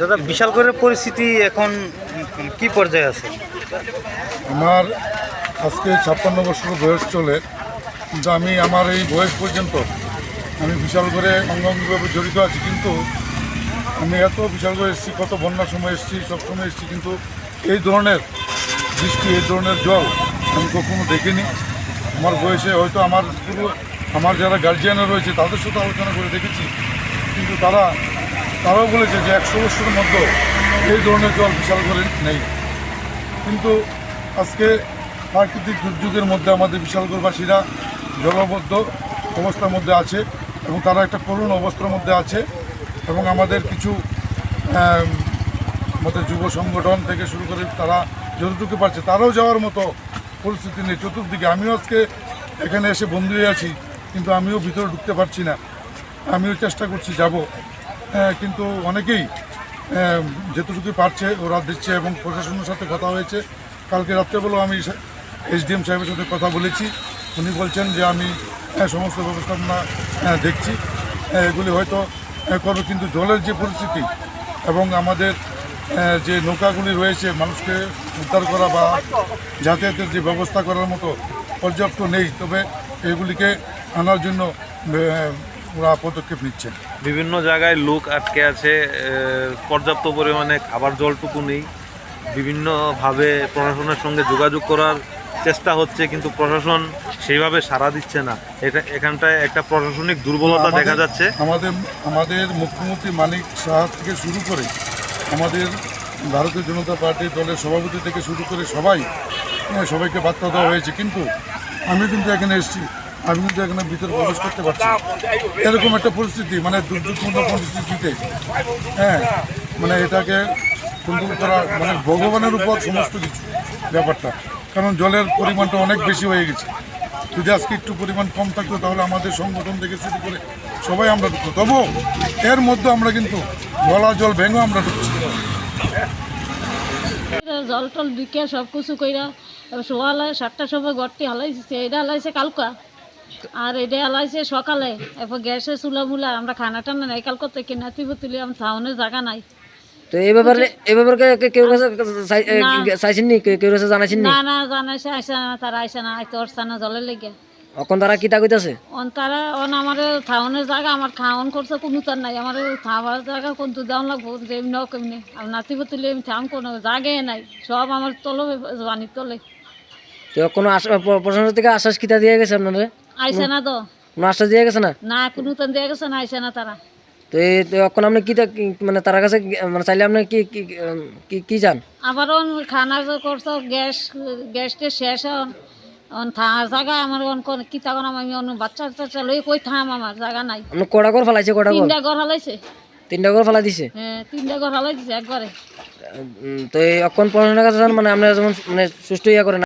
দাদা, বিশাল করে পরিস্থিতি এখন কি পর্যায়ে আছে? আমার আজকে ছাপ্পান্ন বছর বয়স চলে, কিন্তু আমি আমার এই বয়স পর্যন্ত আমি বিশাল করে অঙ্গাঙ্গিভাবে জড়িত আছি, কিন্তু আমি এত বিশাল করে এসেছি, কত বন্যার সময় এসেছি, সব সময় এসেছি, কিন্তু এই ধরনের বৃষ্টি, এই ধরনের জল আমি কখনো দেখিনি। আমার বয়সে হয়তো আমার আমার যারা গার্জিয়ানরা রয়েছে, তাদের সাথে আলোচনা করে দেখেছি, কিন্তু তারা তারাও বলেছে যে একশো বছরের মধ্যে এই ধরনের জল বিশাল করে নেই। কিন্তু আজকে প্রাকৃতিক দুর্যোগের মধ্যে আমাদের বিশালগড়বাসীরা জলবদ্ধ অবস্থার মধ্যে আছে এবং তারা একটা করুণ অবস্থার মধ্যে আছে এবং আমাদের কিছু আম, আমাদের যুব সংগঠন থেকে শুরু করে তারা যতটুকু পারছে তারাও যাওয়ার মতো পরিস্থিতি নেই। চতুর্দিকে আমিও আজকে এখানে এসে বন্ধু হয়ে আছি কিন্তু আমিও ভিতরে ঢুকতে পারছি না। আমিও চেষ্টা করছি যাব। কিন্তু অনেকেই যেটুকু পারছে ওরা দিচ্ছে এবং প্রশাসনের সাথে কথা হয়েছে। কালকে রাত্রেবেলাও আমি এসডিএম সাহেবের সাথে কথা বলেছি। উনি বলছেন যে আমি সমস্ত ব্যবস্থাপনা দেখছি। এগুলি হয়তো করবে, কিন্তু জলের যে পরিস্থিতি এবং আমাদের যে নৌকাগুলি রয়েছে, মানুষকে উদ্ধার করা বা যাতায়াতের যে ব্যবস্থা করার মতো পর্যাপ্ত নেই। তবে এগুলিকে আনার জন্য ওরা পদক্ষেপ নিচ্ছেন বিভিন্ন জায়গায় লোক আটকে আছে পর্যাপ্ত পরিমাণে খাবার জলটুকু নেই। বিভিন্নভাবে প্রশাসনের সঙ্গে যোগাযোগ করার চেষ্টা হচ্ছে কিন্তু প্রশাসন সেইভাবে সাড়া দিচ্ছে না। এটা এখানটায় একটা প্রশাসনিক দুর্বলতা দেখা যাচ্ছে। আমাদের আমাদের মুখ্যমন্ত্রী মানিক সাহা থেকে শুরু করে আমাদের ভারতীয় জনতা পার্টির দলের সভাপতি থেকে শুরু করে সবাই সবাইকে বার্তা দেওয়া হয়েছে। কিন্তু আমি কিন্তু এখানে এসেছি। আমি কিন্তু এখানে ভিতরে প্রবেশ করতে পারছি এরকম একটা পরিস্থিতি মানে দুর্যোগপূর্ণ পরিস্থিতিতে। হ্যাঁ মানে এটাকে কন্ট্রোল করা মানে ভগবানের উপর সমস্ত কিছু, ব্যাপারটা। কারণ জলের পরিমাণটা অনেক বেশি হয়ে গেছে। যদি আজকে একটু পরিমাণ কম থাকতো, তাহলে আমাদের সংগঠন থেকে শুরু করে সবাই আমরা ঢুকতো। তবুও এর মধ্যে আমরা কিন্তু গলা, জল ভেঙেও আমরা ঢুকছি। জল টল দিকে সব কিছু কইরা শোয়ালে সাতটার সময় ঘরটি হালাইছে এটা হালাইছে কালকা। আর এটা হালাইছে সকালে এরপর গ্যাসে চুলা মুলা আমরা খানা টানা নাই কালকে থেকে নাতি তুলি আমার থাউনের জায়গা নাই। তো এই ব্যাপারে এই ব্যাপারে কে- কে- কেউ কাছে না। চাইছেন নি? কেউ- কেউ কাছে জানাইছেন নি? না না জানাইছে আইসে না তারা আইসে না আইতে পারছে না জলের লেগে। এখন তারা কি তাকইতাছে অন তারা অন আমার থাউনের জায়গা আমার খাওয়ান করছে কোনো তার নাই। আমার জায়গা লাগবো? আর নাতি আমি থাম কোনো নাই। সব আমার তলে তলে। তো কোনো প্রশাসন থেকে আশ্বাস কিতা দিয়ে গেছে আপনাদের? আইসে না তো। আশ্বাস দিয়ে গেছে না? না কোনো তান দিয়ে গেছে না আইসে না তারা। তো এই এখন আপনি কি মানে তার কাছে মানে চাইলে আপনি কি কি কি চান? আবার খানা করছ গ্যাস গ্যাসটা শেষ হন অন জায়গা আমার অন কোন কি তখন আমি অন বাচ্চা টাচ্চা লই কই থাম আমার জায়গা নাই। আপনি কটা ঘর ফেলাইছে কটা ঘর? তিনটা ঘর হালাইছে তিনটা ঘর ফেলাই দিছে? হ্যাঁ তিনটা ঘর দিছে তো অক্ষণ কাছে মানে আপনি যেমন মানে সুষ্ঠু ইয়া করেন